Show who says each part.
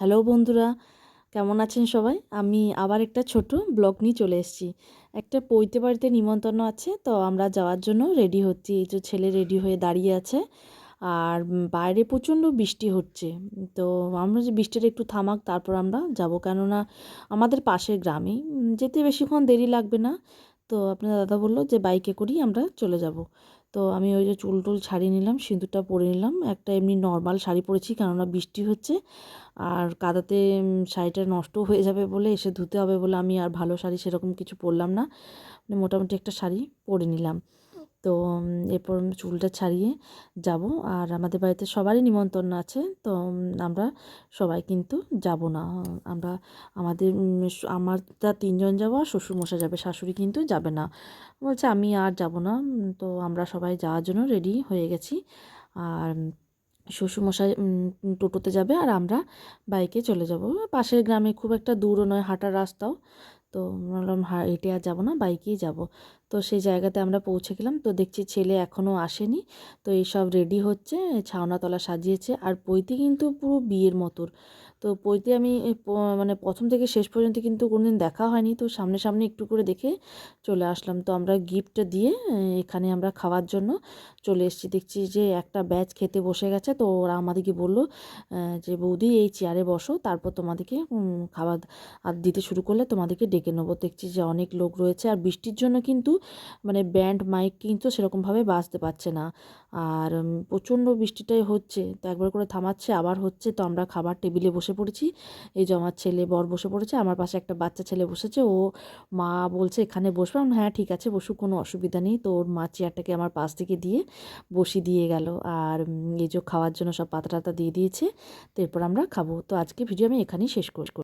Speaker 1: Hello বন্ধুরা, কেমন আছেন সবাই? আমি আবার একটা ছোট ব্লগ নিয়ে চলে এসেছি। একটা পৈতে বাড়িতে নিমন্ত্রণ আছে, তো আমরা যাওয়ার জন্য রেডি হচ্ছি। এই যে ছেলে রেডি হয়ে দাঁড়িয়ে আছে, আর বাইরে প্রচণ্ড বৃষ্টি হচ্ছে। তো আমরা যে বৃষ্টিটা একটু থামাক, তারপর আমরা যাব। কেননা আমাদের পাশের গ্রামে যেতে বেশিক্ষণ দেরি লাগবে না। তো আপনার দাদা বলল যে, বাইকে করেই আমরা চলে যাব। তো আমি ওই যে চুল টুল ছাড়িয়ে নিলাম, সিঁদুরটা পরে নিলাম। একটা এমনি নর্মাল শাড়ি পরেছি, কেননা বৃষ্টি হচ্ছে। আর কাদাতে শাড়িটা নষ্ট হয়ে যাবে বলে এসে ধুতে হবে বলে আমি আর ভালো শাড়ি সেরকম কিছু পরলাম না। মানে মোটামুটি একটা শাড়ি পরে নিলাম। তো এরপর চুলটা ছাড়িয়ে যাব। আর আমাদের বাড়িতে সবারই নিমন্ত্রণ আছে, তো আমরা সবাই কিন্তু যাব না। আমরা, আমাদের আমার তা তিনজন যাব আর শ্বশুরমশাই যাবে, শাশুড়ি কিন্তু যাবে না। বলছে আমি আর যাব না তো আমরা সবাই যাওয়ার জন্য রেডি হয়ে গেছি। আর শ্বশুরমশাই টোটোতে যাবে আর আমরা বাইকে চলে যাব। পাশের গ্রামে খুব একটা দূরও নয়, হাঁটার রাস্তাও। তো বললাম হা হেঁটে আর যাব না, বাইকেই যাব। তো সেই জায়গাতে আমরা পৌঁছে গেলাম। তো দেখছি ছেলে এখনও আসেনি। তো এইসব রেডি হচ্ছে ছাউনাতলা সাজিয়েছে। আর পৈতে কিন্তু পুরো বিয়ের মতোর। তো পৈতে আমি মানে প্রথম থেকে শেষ পর্যন্ত কিন্তু কোনোদিন দেখা হয়নি। তো সামনে সামনে একটু করে দেখে চলে আসলাম। তো আমরা গিফট দিয়ে এখানে আমরা খাওয়ার জন্য চলে এসেছি। দেখছি যে একটা ব্যাচ খেতে বসে গেছে। তো ওরা আমাদেরকে বলল যে বৌদি এই চেয়ারে বসো। তারপর তোমাদেরকে খাবার আর দিতে শুরু করলে তোমাদেরকে ডেকে নেব দেখছি যে অনেক লোক রয়েছে আর বৃষ্টির জন্য কিন্তু মানে ব্যান্ড মাইক কিন্তু সেরকমভাবে বাজতে পারছে না। আর প্রচণ্ড বৃষ্টিটাই হচ্ছে। তো একবার করে থামাচ্ছে, আবার হচ্ছে। তো আমরা খাবার টেবিলে বসে পড়েছি। এই যে আমার ছেলে বর বসে পড়েছে, আমার পাশে একটা বাচ্চা ছেলে বসেছে। ও মা বলছে, এখানে বসবে হ্যাঁ ঠিক আছে, বসুক, কোনো অসুবিধা নেই। তো ওর মা চেয়ারটাকে আমার পাশ থেকে দিয়ে বসিয়ে দিয়ে গেল। আর এই যে খাওয়ার জন্য সব পাতা টাতা দিয়ে দিয়েছে। তো এরপর আমরা খাব। তো আজকে ভিডিও আমি এখানেই শেষ করব